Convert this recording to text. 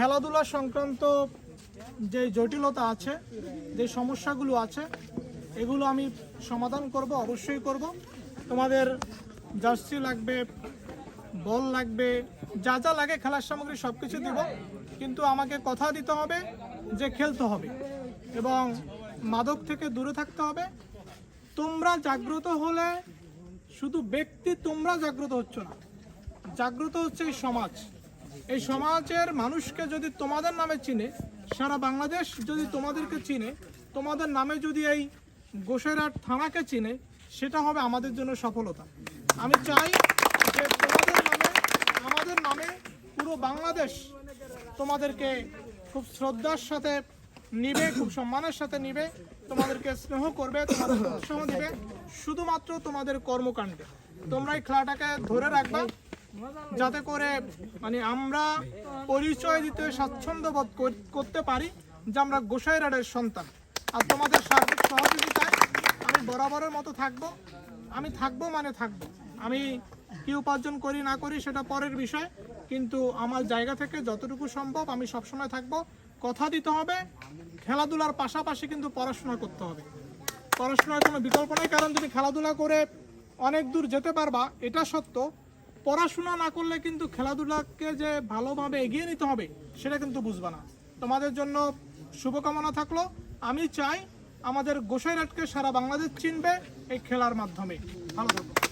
খেলাধুলা সংক্রান্ত যে জটিলতা আছে, যে সমস্যাগুলো আছে, এগুলো আমি সমাধান করব, অবশ্যই করব। তোমাদের জার্সি লাগবে, বল লাগবে, যা যা লাগে খেলার সামগ্রী সব কিছু দিব। কিন্তু আমাকে কথা দিতে হবে যে খেলতে হবে এবং মাদক থেকে দূরে থাকতে হবে। তোমরা জাগ্রত হলে শুধু ব্যক্তি তোমরা জাগ্রত হচ্ছ না, জাগ্রত হচ্ছে এই সমাজ। এই সমাজের মানুষকে যদি তোমাদের নামে চিনে, সারা বাংলাদেশ যদি তোমাদেরকে চিনে, তোমাদের নামে যদি এই গোসেরহাট থানাকে চিনে, সেটা হবে আমাদের জন্য সফলতা। আমি চাই যে তোমাদের নামে, আমাদের নামে পুরো বাংলাদেশ তোমাদেরকে খুব শ্রদ্ধার সাথে নিবে, খুব সম্মানের সাথে নিবে, তোমাদেরকে স্নেহ করবে, তোমাদের উৎসাহ দিবে, শুধুমাত্র তোমাদের কর্মকাণ্ডে। তোমরা এই খেলাটাকে ধরে রাখবা যাতে করে মানে আমরা পরিচয় দিতে স্বাচ্ছন্দ্য বোধ করতে পারি যে আমরা গোসাইরাডের সন্তান। আর তোমাদের সার্বিক সহযোগিতায় আমি বরাবরের মতো থাকব, আমি থাকব মানে থাকব। আমি কি উপার্জন করি না করি সেটা পরের বিষয়, কিন্তু আমার জায়গা থেকে যতটুকু সম্ভব আমি সবসময় থাকব। কথা দিতে হবে, খেলাধুলার পাশাপাশি কিন্তু পড়াশোনা করতে হবে। পড়াশোনার কোনো বিকল্প নেই, কারণ তুমি খেলাধুলা করে অনেক দূর যেতে পারবা, এটা সত্য। পড়াশোনা না করলে কিন্তু খেলাধুলাকে যে ভালোভাবে এগিয়ে নিতে হবে, সেটা কিন্তু বুঝবে না। তোমাদের জন্য শুভকামনা থাকল। আমি চাই আমাদের গোসাইরাটকে সারা বাংলাদেশ চিনবে এই খেলার মাধ্যমে। ভালো থাকো।